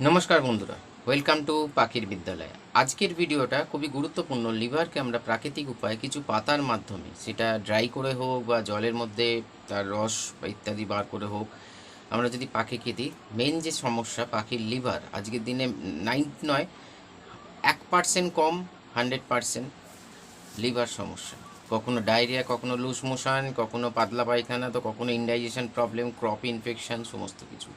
নমস্কার বন্ধুরা welcome to পাখির বিদ্যালয়। আজকের ভিডিওটা খুবই গুরুত্বপূর্ণ, লিভারকে আমরা প্রাকৃতিক উপায়ে কিছু পাতার মাধ্যমে, সেটা ড্রাই করে হোক বা জলের মধ্যে তার রস বা ইত্যাদি বার করে হোক, আমরা যদি পাখিকে দিই মেন যে সমস্যা পাখির লিভার, আজকের দিনে নাইন নয়, এক পার্সেন্ট কম হান্ড্রেড পার্সেন্ট লিভার সমস্যা। কখনো ডায়রিয়া কখনো লুজ মোশন কখনো পাতলা পায়খানা, তো কখনো ইনডাইজেশন প্রবলেম ক্রপ ইনফেকশন সমস্ত কিছু।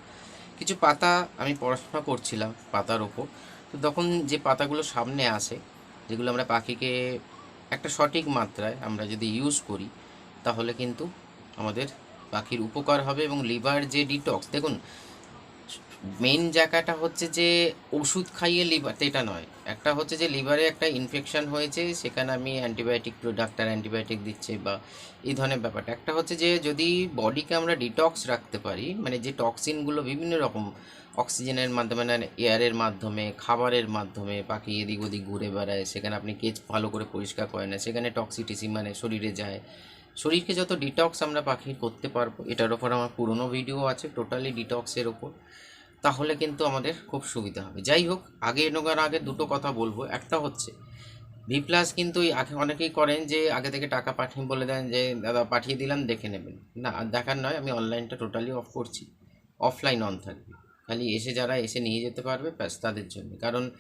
কিছু পাতা আমি পড়াশোনা করছিলাম পাতার ওপর। তো তখন যে পাতাগুলো সামনে আসে, যেগুলো আমরা পাখিকে একটা সঠিক মাত্রায় আমরা যদি ইউজ করি, তাহলে কিন্তু আমাদের পাখির উপকার হবে এবং লিভার যে ডিটক্স দেখুন মেন জায়গাটা হচ্ছে যে ওষুধ খাইয়ে লিভার এটা নয়। একটা হচ্ছে যে লিভারে একটা ইনফেকশন হয়েছে, সেখানে আমি অ্যান্টিবায়োটিক ডাক্তার অ্যান্টিবায়োটিক দিচ্ছে বা এই ধরনের ব্যাপারটা। একটা হচ্ছে যে যদি বডিকে আমরা ডিটক্স রাখতে পারি মানে যে টক্সিনগুলো বিভিন্ন রকম অক্সিজেনের মাধ্যমে না এয়ারের মাধ্যমে, খাবারের মাধ্যমে পাখি এদিক ওদিক ঘুরে বেড়ায়, সেখানে আপনি কেচ ভালো করে পরিষ্কার করেন না সেখানে টক্সিটিসি মানে শরীরে যায়। শরীরকে যত ডিটক্স আমরা পাখি করতে পারব, এটার ওপর আমার পুরনো ভিডিও আছে টোটালি ডিটক্সের ওপর তাহলে কিন্তু আমাদের খুব সুবিধা হবে। যাই হোক, আগে এনোগার আগে দুটো কথা বলব। একটা হচ্ছে ভি প্লাস কিন্তু আগে অনেকেই করেন যে, আগে থেকে টাকা পাঠিয়ে বলে দেন যে, দাদা, পাঠিয়ে দিলাম, দেখে নেবেন। না দেখার নয়, আমি অনলাইনটা টোটালি অফ করছি। অফলাইন অন থাকবে। খালি এসে যারা এসে নিয়ে যেতে পারবে, ব্যাস, তাদের জন্য। কারণ,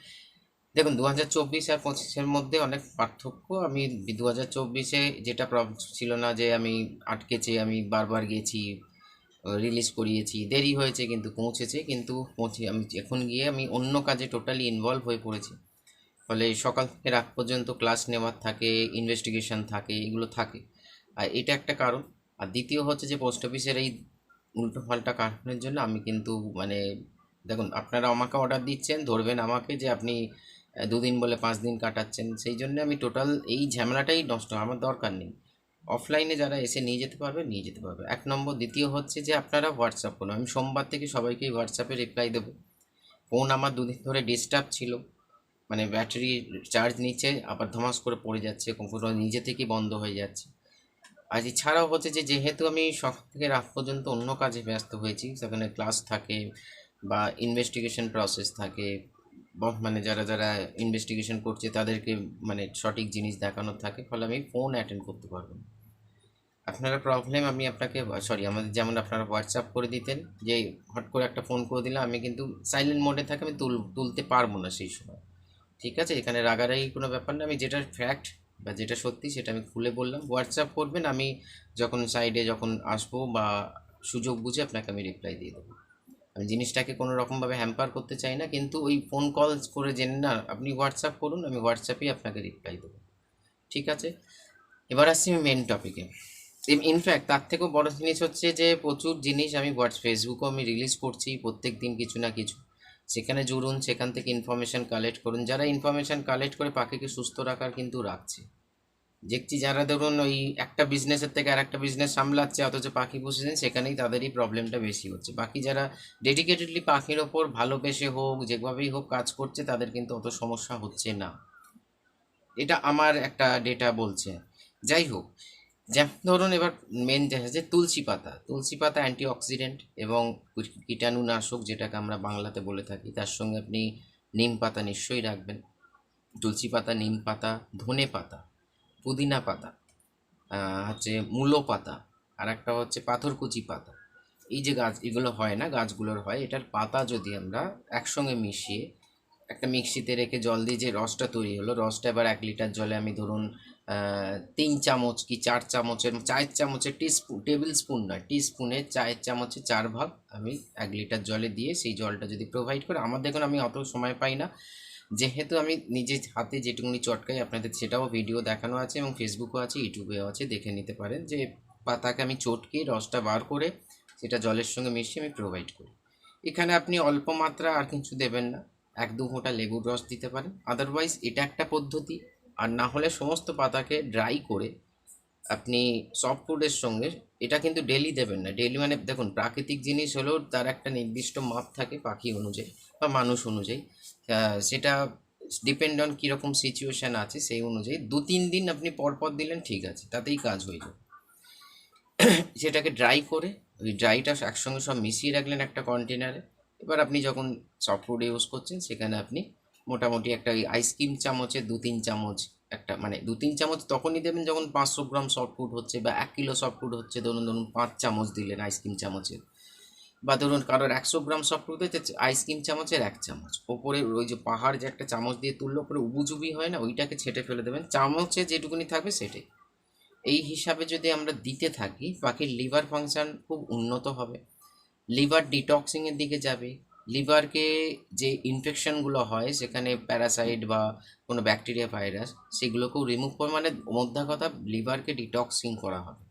দেখুন দু হাজার চব্বিশ আর পঁচিশের মধ্যে অনেক পার্থক্য। আমি দু হাজার চব্বিশে যেটা প্রবলেম ছিল না যে, আমি আটকেছে, আমি বারবার গেছি রিলিজ করিয়েছি। দেরি হয়েছে কিন্তু, পৌঁছেছে। কিন্তু পৌঁছে, আমি এখন গিয়ে আমি অন্য কাজে টোটালি ইনভলভ হয়ে পড়েছি। ফলে সকাল থেকে রাত পর্যন্ত ক্লাস নেওয়ার থাকে ইনভেস্টিগেশন থাকে, এগুলো থাকে। আর এটা একটা কারণ। আর দ্বিতীয় হচ্ছে যে পোস্ট অফিসের এই উল্টো পাল্টা কারণের জন্য আমি কিন্তু মানে দেখুন, আপনারা আমাকে অর্ডার দিচ্ছেন, ধরবেন আমাকে যে আপনি দুদিন বলে পাঁচ দিন কাটাচ্ছেন। সেই জন্য আমি টোটাল এই ঝামেলাটাই নষ্ট, আমার দরকার নেই। অফলাইনে যারা এসে নিয়ে যেতে পারবে, নিয়ে যেতে পারবে। এক নম্বর, দ্বিতীয় হচ্ছে যে আপনারা হোয়াটসঅ্যাপ করুন। আমি সোমবার থেকে সবাইকে হোয়াটসঅ্যাপে রিপ্লাই দেবো। ফোন আমার দুদিন ধরে ডিস্টার্ব ছিল। মানে ব্যাটারি চার্জ নিচ্ছে, আবার ধমাস করে পড়ে যাচ্ছে কখনো নিজে থেকেই বন্ধ হয়ে যাচ্ছে। আর এছাড়াও হচ্ছে যে, যেহেতু আমি সকাল থেকে রাত পর্যন্ত অন্য কাজে ব্যস্ত হয়েছি, সেখানে ক্লাস থাকে বা ইনভেস্টিগেশন প্রসেস থাকে মানে যারা যারা ইনভেস্টিগেশন করছে, তাদেরকে মানে সঠিক জিনিস দেখানোর থাকে, ফলে আমি ফোন অ্যাটেন্ড করতে পারব না। আপনারা প্রবলেম আমি আপনাকে সরি আমাদের যেমন আপনারা হোয়াটসঅ্যাপ করে দিতেন, যে হট করে একটা ফোন করে দিলাম, আমি কিন্তু সাইলেন্ট মোডে থাকে, আমি তুল, তুলতে পারব না সেই সময়। ঠিক আছে? এখানে রাগারাগি কোনো ব্যাপার না, আমি যেটা ফ্যাক্ট বা যেটা সত্যি সেটা আমি খুলে বললাম। হোয়াটসঅ্যাপ করবেন, আমি যখন সাইডে যখন আসব বা সুযোগ বুঝে আপনাকে আমি রিপ্লাই দিয়ে দেবো। আমি জিনিসটাকে কোনো রকমভাবে হ্যাম্পার করতে চাই না, কিন্তু ওই ফোন কল করে জেনে না, আপনি হোয়াটসঅ্যাপ করুন, আমি হোয়াটসঅ্যাপেই আপনাকে রিপ্লাই দেবো। ঠিক আছে? এবার আসছি আমি মেন টপিকে ইনফ্যাক্ট তার থেকেও বড় জিনিস হচ্ছে যে প্রচুর জিনিস আমি হোয়াটস ফেসবুকেও আমি রিলিজ করছি প্রত্যেক দিন কিছু না কিছু। সেখানে জুড়ুন, সেখান থেকে ইনফরমেশান কালেক্ট করুন। যারা ইনফরমেশান কালেক্ট করে পাখিকে সুস্থ রাখার কিন্তু রাখছে। দেখছি যারা ধরুন ওই একটা বিজনেসের থেকে আর একটা বিজনেস সামলাচ্ছে, অথচ পাখি পুষেছেন সেখানেই তাদেরই প্রবলেমটা বেশি হচ্ছে। বাকি যারা ডেডিকেটেডলি পাখির ওপর ভালোবেসে হোক, যেভাবেই হোক কাজ করছে, তাদের কিন্তু অত সমস্যা হচ্ছে না। এটা আমার একটা ডেটা বলছে। যাই হোক যেমন ধরুন এবার মেন দেখা যে তুলসী পাতা তুলসী পাতা অ্যান্টিঅক্সিডেন্ট এবং কীটাণুনাশক যেটাকে আমরা বাংলাতে বলে থাকি, তার সঙ্গে আপনি নিম পাতা নিশ্চয়ই রাখবেন। তুলসী পাতা, নিম পাতা, ধনে পাতা, পুদিনা পাতা হচ্ছে মূলো পাতা আর একটা হচ্ছে পাথরকুচি পাতা। এই যে গাছ, এগুলো হয় না, গাছগুলোর হয়, এটার পাতা যদি আমরা একসঙ্গে মিশিয়ে একটা মিক্সিতে রেখে জল দিয়ে যে রসটা তৈরি হলো, রসটা এবার এক লিটার জলে আমি ধরুন তিন চামচ কি চার চামচের, চায়ের চামচের টি স্পুন টেবিল স্পুন নয় টি স্পুনের চায়ের চামচে চার ভাগ আমি এক লিটার জলে দিয়ে সেই জলটা যদি প্রোভাইড করে, আমার দেখুন আমি অত সময় পাই না। যেহেতু আমি নিজে হাতে যেটুকুনি চটকাই আপনাদের, সেটাও ভিডিও দেখানো আছে এবং ফেসবুকও আছে ইউটিউবেও আছে, দেখে নিতে পারেন যে পাতাকে আমি চটকে রসটা বার করে সেটা জলের সঙ্গে মিশিয়ে আমি প্রোভাইড করি। এখানে আপনি অল্প মাত্রা আর কিছু দেবেন না, এক দু ফোঁটা লেবুর রস দিতে পারেন। আদারওয়াইজ এটা একটা পদ্ধতি। আর না হলে সমস্ত পাতাকে ড্রাই করে আপনি সফট ফুডের সঙ্গে, এটা কিন্তু ডেলি দেবেন না। ডেলি মানে দেখুন, প্রাকৃতিক জিনিস হলেও তার একটা নির্দিষ্ট মাপ থাকে পাখি অনুযায়ী বা মানুষ অনুযায়ী। সেটা ডিপেন্ড অন কীরকম সিচুয়েশান আছে সেই অনুযায়ী দু তিন দিন আপনি পরপর দিলেন ঠিক আছে, তাতেই কাজ হয়ে যাবে। সেটাকে ড্রাই করে, ওই ড্রাইটা একসঙ্গে সব মিশিয়ে রাখলেন একটা কন্টেনারে এবার আপনি যখন সফটউড ইউজ করছেন, সেখানে আপনি মোটামুটি একটা ওই আইসক্রিম চামচে দু তিন চামচ একটা মানে দু তিন চামচ তখনই দেবেন যখন পাঁচশো গ্রাম সফটউড হচ্ছে বা এক কিলো সফটউড হচ্ছে, ধরুন ধরুন পাঁচ চামচ দিলেন আইসক্রিম চামচের। বা ধরুন কারোর একশো গ্রাম সফটউড হচ্ছে আইসক্রিম চামচের এক চামচ। ওপরে ওই যে পাহাড় যে একটা চামচ দিয়ে তুললে ওপরে উবুজুবি হয় না, ওইটাকে ছেটে ফেলে দেবেন। চামচে যেটুকুনি থাকবে সেটাই। এই হিসাবে যদি আমরা দিতে থাকি পাখির লিভার ফাংশান খুব উন্নত হবে। লিভার ডিটক্সিংয়ের দিকে যাবে লিভারকে যে ইনফেকশনগুলো হয়, সেখানে প্যারাসাইট বা কোনো ব্যাকটেরিয়া ভাইরাস সেগুলোকেও রিমুভ করে মানে মোদ্দা কথা লিভারকে ডিটক্সিং করা হবে।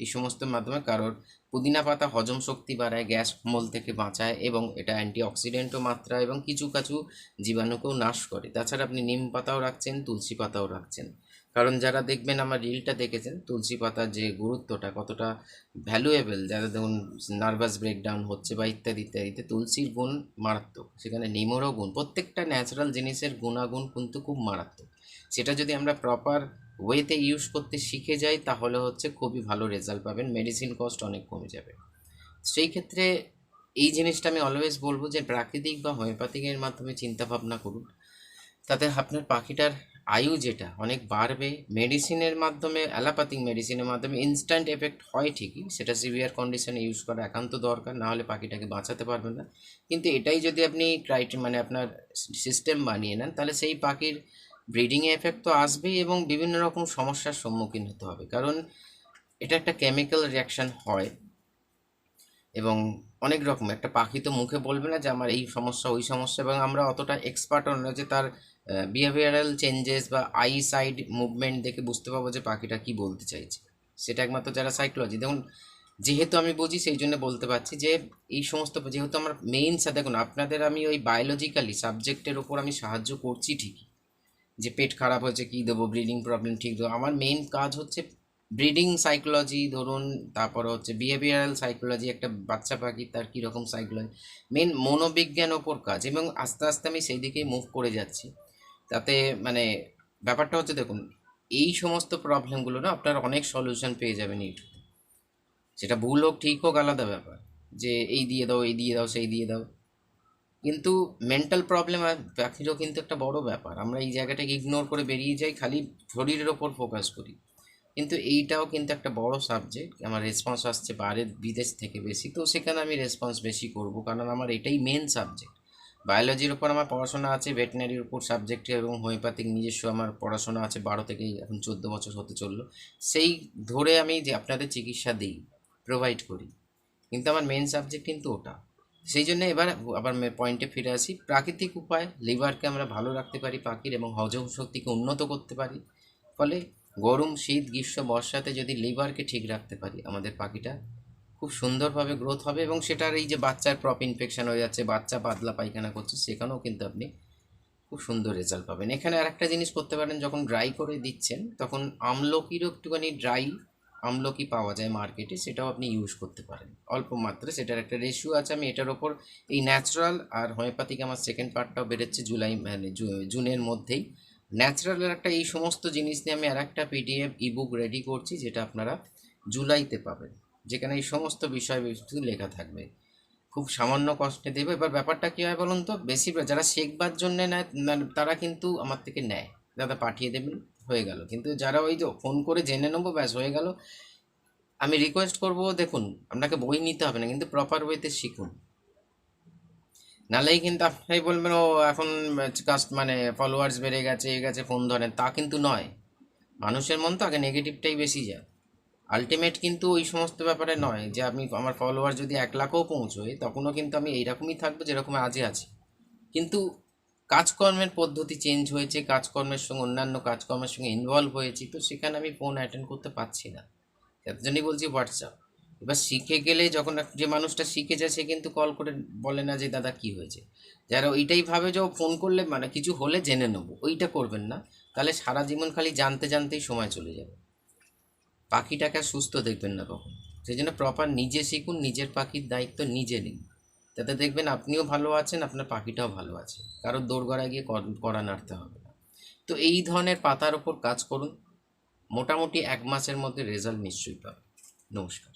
এই সমস্ত মাধ্যমে কারোর পুদিনা পাতা হজম শক্তি বাড়ায়, গ্যাস মল থেকে বাঁচায় এবং এটা অ্যান্টিঅক্সিডেন্টও মাত্রা এবং কিছু কিছু জীবাণুকেও নাশ করে। তাছাড়া আপনি নিম পাতাও রাখছেন, তুলসী পাতাও রাখছেন। কারণ যারা দেখবেন আমার রিলটা দেখেছেন, তুলসী পাতার যে গুরুত্বটা, কতটা ভ্যালুয়েবল যারা ধরুন নার্ভাস ব্রেকডাউন হচ্ছে বা ইত্যাদি, ইত্যাদিতে তুলসীর গুণ মারাত্মক। সেখানে নিমরও গুণ, প্রত্যেকটা ন্যাচারাল জিনিসের গুণাগুণ কিন্তু খুব মারাত্মক। সেটা যদি আমরা প্রপার ওয়েতে ইউজ করতে শিখে যাই, তাহলে হচ্ছে খুবই ভালো রেজাল্ট পাবেন মেডিসিন কস্ট অনেক কমে যাবে। সেই ক্ষেত্রে এই জিনিসটা আমি অলওয়েজ বলব যে প্রাকৃতিক বা হোমিওপ্যাথিকের মাধ্যমে চিন্তাভাবনা করুন। তাতে আপনার পাখিটার আয়ু যেটা, অনেক বাড়বে। মেডিসিনের মাধ্যমে অ্যালোপ্যাথিক মেডিসিনের মাধ্যমে ইনস্ট্যান্ট এফেক্ট হয় ঠিকই, সেটা সিভিয়ার কন্ডিশনে ইউজ করা একান্ত দরকার, না হলে পাখিটাকে বাঁচাতে পারবেন না। কিন্তু এটাই যদি আপনি ক্রাইটে মানে আপনার সিস্টেম বানিয়ে নেন, তাহলে সেই পাখির ব্রিডিংয়ে এফেক্ট তো আসবেই এবং বিভিন্ন রকম সমস্যার সম্মুখীন হতে হবে। কারণ এটা একটা কেমিক্যাল রিয়াকশান হয় এবং অনেক রকম, একটা পাখি তো মুখে বলবে না যে আমার এই সমস্যা, ওই সমস্যা এবং আমরা অতটা এক্সপার্টও না যে তার বিহেভিয়ারাল চেঞ্জেস বা আই সাইড মুভমেন্ট দেখে বুঝতে পারব যে পাখিটা কি বলতে চাইছে। সেটা একমাত্র যারা সাইকোলজি দেখুন, যেহেতু আমি বুঝি সেই জন্য বলতে পারছি যে এই সমস্ত, যেহেতু আমার মেইন সাথে দেখুন, আপনাদের আমি ওই বায়োলজিক্যালি সাবজেক্টের ওপর আমি সাহায্য করছি ঠিকই, যে পেট খারাপ হয়েছে কী দেবো ব্রিডিং প্রবলেম ঠিক দেবো। আমার মেইন কাজ হচ্ছে ব্রিডিং সাইকোলজি ধরুন, তারপর হচ্ছে বিহেভিয়ারাল সাইকোলজি একটা বাচ্চা পাখি তার কীরকম সাইকোলজি মেন মনোবিজ্ঞান ওপর কাজ এবং আস্তে আস্তে আমি সেই দিকেই মুভ করে যাচ্ছি। তাতে মানে ব্যাপারটা হচ্ছে দেখুন, এই সমস্ত প্রবলেমগুলো না আপনার অনেক সলিউশন পেয়ে যাবেন ইউটিউবে সেটা ভুল হোক, ঠিক হোক, আলাদা ব্যাপার। যে এই দিয়ে দাও, এই দিয়ে দাও, সেই দিয়ে দাও। কিন্তু মেন্টাল প্রবলেম আর পাখিরও কিন্তু একটা বড় ব্যাপার। আমরা এই জায়গাটাকে ইগনোর করে বেরিয়ে যাই, খালি শরীরের ওপর ফোকাস করি। কিন্তু এইটাও কিন্তু একটা বড় সাবজেক্ট আমার রেসপন্স আসছে বাইরের বিদেশ থেকে বেশি। তো সেখানে আমি রেসপন্স বেশি করব। কারণ আমার এটাই মেন সাবজেক্ট বায়োলজির ওপর আমার পড়াশোনা আছে ভেটেনারির উপর সাবজেক্ট এবং হোমিওপ্যাথিক নিজস্ব আমার পড়াশোনা আছে, বারো থেকে এখন চোদ্দ বছর হতে চলল। সেই ধরে আমি যে আপনাদের চিকিৎসা দিই প্রোভাইড করি। কিন্তু আমার মেন সাবজেক্ট কিন্তু ওটা। সেই জন্য এবার আবার পয়েন্টে ফিরে আসি। প্রাকৃতিক উপায় লিভারকে আমরা ভালো রাখতে পারি, পাখির এবং হজম শক্তিকে উন্নত করতে পারি। ফলে গরম, শীত, গ্রীষ্ম, বর্ষাতে যদি লিভারকে ঠিক রাখতে পারি, আমাদের পাখিটা খুব সুন্দরভাবে গ্রোথ হবে এবং সেটার এই যে বাচ্চার প্রপ ইনফেকশান হয়ে যাচ্ছে, বাচ্চা পাতলা পায়খানা করছে, সেখানেও কিন্তু আপনি খুব সুন্দর রেজাল্ট পাবেন। এখানে আর একটা জিনিস করতে পারেন, যখন ড্রাই করে দিচ্ছেন, তখন আমলকিরও একটুখানি ড্রাই আমলকি পাওয়া যায় মার্কেটে সেটাও আপনি ইউজ করতে পারেন। অল্প মাত্রায়, সেটার একটা রেশিও আছে, আমি এটার ওপর এই ন্যাচারাল আর হোমিওপ্যাথিক আমার সেকেন্ড পার্টটাও বেরোচ্ছে জুলাই মানে জুনের মধ্যেই। ন্যাচারালের একটা এই সমস্ত জিনিস নিয়ে আমি আর একটা পিডিএফ ইবুক রেডি করছি, যেটা আপনারা জুলাইতে পাবেন। যেখানে এই সমস্ত বিষয়বস্তু লেখা থাকবে। খুব সামান্য কষ্টে দেবে। এবার ব্যাপারটা কী হয় বলুন তো? বেশি যারা শেখবার জন্য নেয় তারা কিন্তু আমার থেকে নেয়। দাদা পাঠিয়ে দেবেন, হয়ে গেল। কিন্তু যারা ওই যে ফোন করে জেনে নেব, ব্যাস, হয়ে গেল। আমি রিকোয়েস্ট করব, দেখুন, আপনাকে বই নিতে হবে না, কিন্তু প্রপার ওয়েতে শিখুন। নাহলেই কিন্তু আপনি বলবেন, ও, এখন কাস্ট মানে ফলোয়ার্স বেড়ে গেছে, এ গেছে, ফোন ধরেন। তা কিন্তু নয়। মানুষের মন তো আগে নেগেটিভটাই বেশি যায়। আলটিমেট কিন্তু ওই সমস্ত ব্যাপারে নয় যে আমি আমার ফলোয়ার যদি এক লাখও পৌঁছোয়, তখনও কিন্তু আমি এইরকমই থাকব যেরকম আজই আছি। কিন্তু কাজকর্মের পদ্ধতি চেঞ্জ হয়েছে, কাজকর্মের সঙ্গে অন্যান্য কাজকর্মের সঙ্গে ইনভলভ হয়েছি, তো সেখানে আমি ফোন অ্যাটেন্ড করতে পারছি না। তার জন্যই বলছি হোয়াটসঅ্যাপ এবার শিখে গেলে যখন যে মানুষটা শিখে যায়, সে কিন্তু কল করে বলে না যে, দাদা, কি হয়েছে? যারা ওইটাই ভাবে যে ফোন করলে মানে কিছু হলে জেনে নেব, ওইটা করবেন না। তাহলে সারা জীবন খালি জানতে, জানতেই সময় চলে যাবে। পাখিটাকে সুস্থ দেখবেন না কখন। সেই জন্য প্রপার নিজে শিখুন, নিজের পাখির দায়িত্ব নিজে নিন। তাতে দেখবেন আপনিও ভালো আছেন, আপনার পাখিটাও ভালো আছে। কারোর দৌড়গড়া গিয়ে কড়া নাড়তে হবে না। তো এই ধরনের পাতার ওপর কাজ করুন। মোটামুটি এক মাসের মধ্যে রেজাল্ট নিশ্চয়ই পাবে নমস্কার।